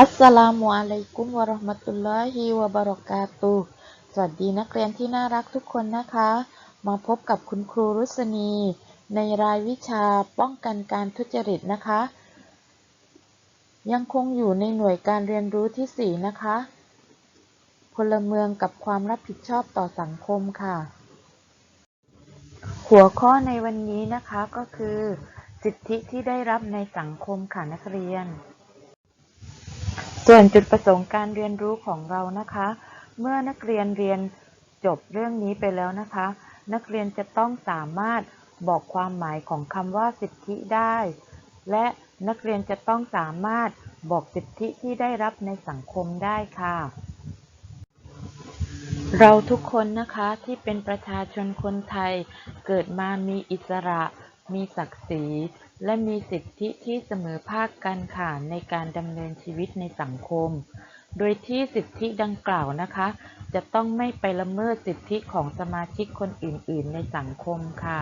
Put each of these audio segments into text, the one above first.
อัสสลามุอะลัยกุมวะราะห์มะตุลลอฮิวะบะเราะกาตุสวัสดีนักเรียนที่น่ารักทุกคนนะคะ มาพบกับคุณครูรุษณี ในรายวิชาป้องกันการทุจริตนะคะ ยังคงอยู่ในหน่วยการเรียนรู้ที่ 4 นะคะ พลเมืองกับความรับผิดชอบต่อสังคมค่ะ หัวข้อในวันนี้นะคะก็คือ สิทธิที่ได้รับในสังคมค่ะนักเรียน ส่วนจุดประสงค์การเรียนรู้ของเรานะคะ เมื่อนักเรียนเรียนจบเรื่องนี้ไปแล้วนะคะ นักเรียนจะต้องสามารถบอกความหมายของคำว่าสิทธิได้ และนักเรียนจะต้องสามารถบอกสิทธิที่ได้รับในสังคมได้ค่ะ เราทุกคนนะคะที่เป็นประชาชนคนไทย เกิดมามีอิสระ มีศักดิ์ศรี และมีสิทธิที่เสมอภาคกันค่ะในการดำเนินชีวิตในสังคม โดยที่สิทธิดังกล่าวนะคะ จะต้องไม่ไปละเมิดสิทธิของสมาชิกคนอื่น ๆ ในสังคมค่ะ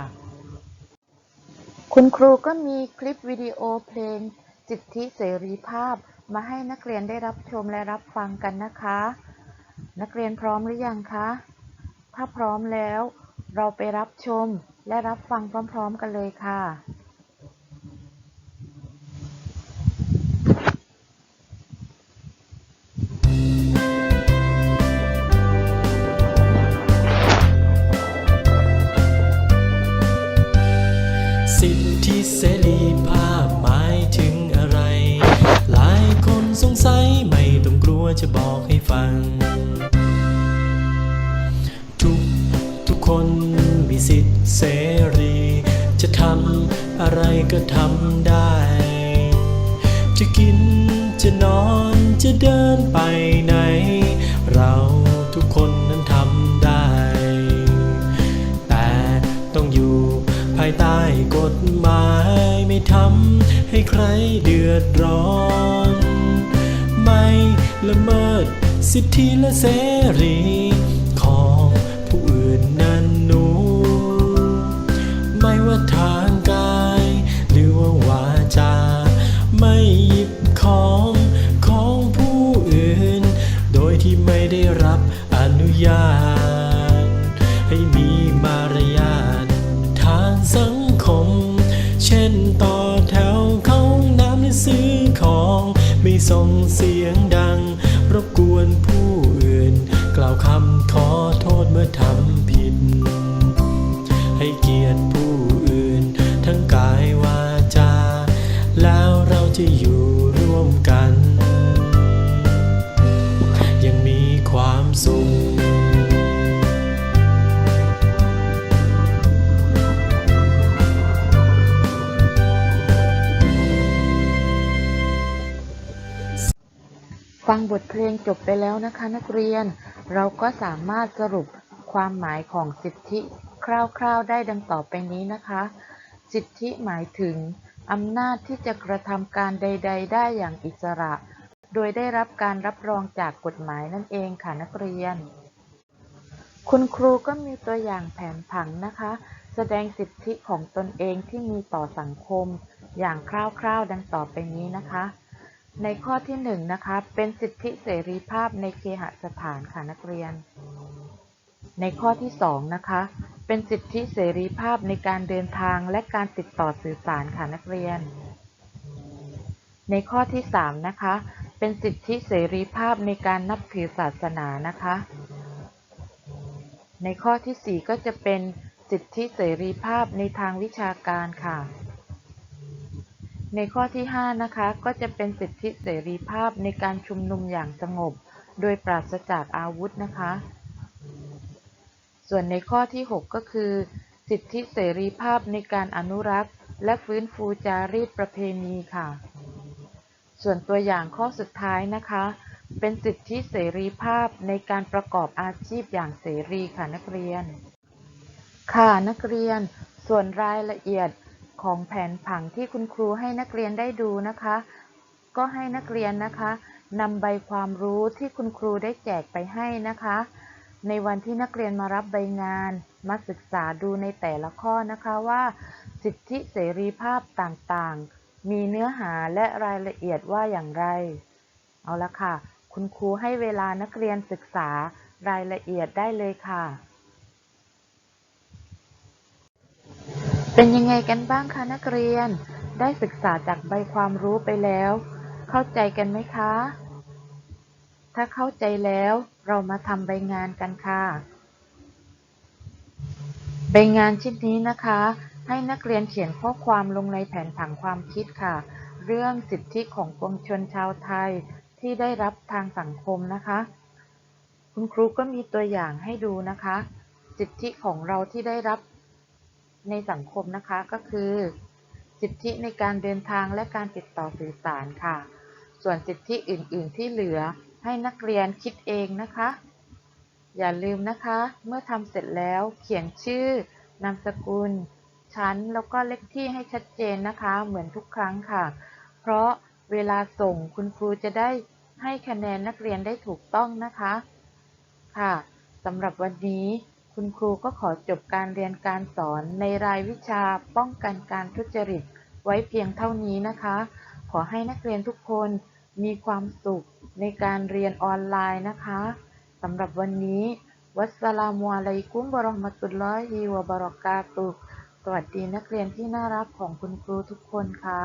คุณครูก็มีคลิปวิดีโอเพลง สิทธิเสรีภาพ มาให้นักเรียนได้รับชมและรับฟังกันนะคะ นักเรียนพร้อมหรือยังคะ ถ้าพร้อมแล้ว เราไปรับชมและรับฟังพร้อม ๆ กันเลยค่ะ จะบอกให้ฟัง ทุกทุกคนมีสิทธิเสรี จะทำอะไรก็ทำได้ จะกินจะนอนจะเดินไปไหน เราทุกคนนั้นทำได้ แต่ต้องอยู่ภายใต้กฎหมายไม่ทำให้ใครเดือดร้อน ไม่ละเมิดสิทธิและเสรีของ สุข ฟังบทเพลงจบไปแล้วนะคะนักเรียน เราก็สามารถสรุปความหมายของสิทธิคร่าวๆได้ดังต่อไปนี้นะคะ สิทธิหมายถึงอำนาจที่จะกระทำการใด ๆ ได้อย่างอิสระ โดยได้รับการรับรองจากกฎหมายนั่นเองค่ะนักเรียน คุณครูก็มีตัวอย่างแผนผังนะคะ แสดงสิทธิของตนเองที่มีต่อสังคม อย่างคร่าวๆ ดังต่อไปนี้นะคะ ในข้อที่1นงนะคะเป็นสิทธิเสรีภาพในเคหสถานค่ะนักเรียน ในข้อที่2นะคะเป็นสิทธิเสรีภาพในการเดินทางและการติดต่อสื่อสารค่ะนักเรียน ในข้อที่3นะคะ เป็นสิทธิเสรีภาพในการนับถือศาสนานะคะ ในข้อทีสี่ 4 ก็จะเป็นสิทธิเสรีภาพในทางวิชาการค่ะ ในข้อที่ 5 นะคะก็จะเป็นสิทธิเสรีภาพในการชุมนุมอย่างสงบ โดยปราศจากอาวุธนะคะ ส่วนในข้อที่ 6 ก็คือ สิทธิเสรีภาพในการอนุรักษ์ และฟื้นฟูจารีตประเพณีค่ะ ส่วนตัวอย่างข้อสุดท้ายนะคะ เป็นสิทธิเสรีภาพในการประกอบอาชีพอย่างเสรีค่ะนักเรียน ค่ะนักเรียน ส่วนรายละเอียดของแผนผังที่คุณครูให้นักเรียนได้ดูนะคะ ก็ให้นักเรียนนะคะนำใบความรู้ที่คุณครูได้แจกไปให้นะคะ ในวันที่นักเรียนมารับใบงาน มาศึกษาดูในแต่ละข้อนะคะว่า สิทธิเสรีภาพต่างๆ มีเนื้อหาและรายละเอียดว่าอย่างไร เอาละค่ะ คุณครูให้เวลานักเรียนศึกษารายละเอียดได้เลยค่ะ เป็นยังไงกันบ้างคะนักเรียน ได้ศึกษาจากใบความรู้ไปแล้ว เข้าใจกันไหมคะ ถ้าเข้าใจแล้วเรามาทำใบงานกันค่ะ ใบงานชิ้นนี้นะคะ ให้นักเรียนเขียนข้อความลงในแผนผังความคิดค่ะ เรื่องสิทธิของปวงชนชาวไทยที่ได้รับทางสังคมนะคะ คุณครูก็มีตัวอย่างให้ดูนะคะ สิทธิของเราที่ได้รับในสังคมนะคะก็คือ สิทธิในการเดินทางและการติดต่อสื่อสารค่ะ ส่วนสิทธิอื่น ๆ ที่เหลือให้นักเรียนคิดเองนะคะ อย่าลืมนะคะ เมื่อทำเสร็จแล้วเขียนชื่อนามสกุล ชั้น แล้วก็เลขที่ให้ชัดเจนนะคะ เหมือนทุกครั้งค่ะ เพราะเวลาส่งคุณครูจะได้ให้คะแนนนักเรียนได้ถูกต้องนะคะ ค่ะสำหรับวันนี้คุณครูก็ขอจบการเรียนการสอนในรายวิชาป้องกันการทุจริตไว้เพียงเท่านี้นะคะ ขอให้นักเรียนทุกคนมีความสุขในการเรียนออนไลน์นะคะสำหรับวันนี้ วัสสลามุอะลัยกุมบะเราะห์มะตุลลอฮิวะบะเราะกาตุ สวัสดีนักเรียนที่น่ารักของคุณครูทุกคนค่ะ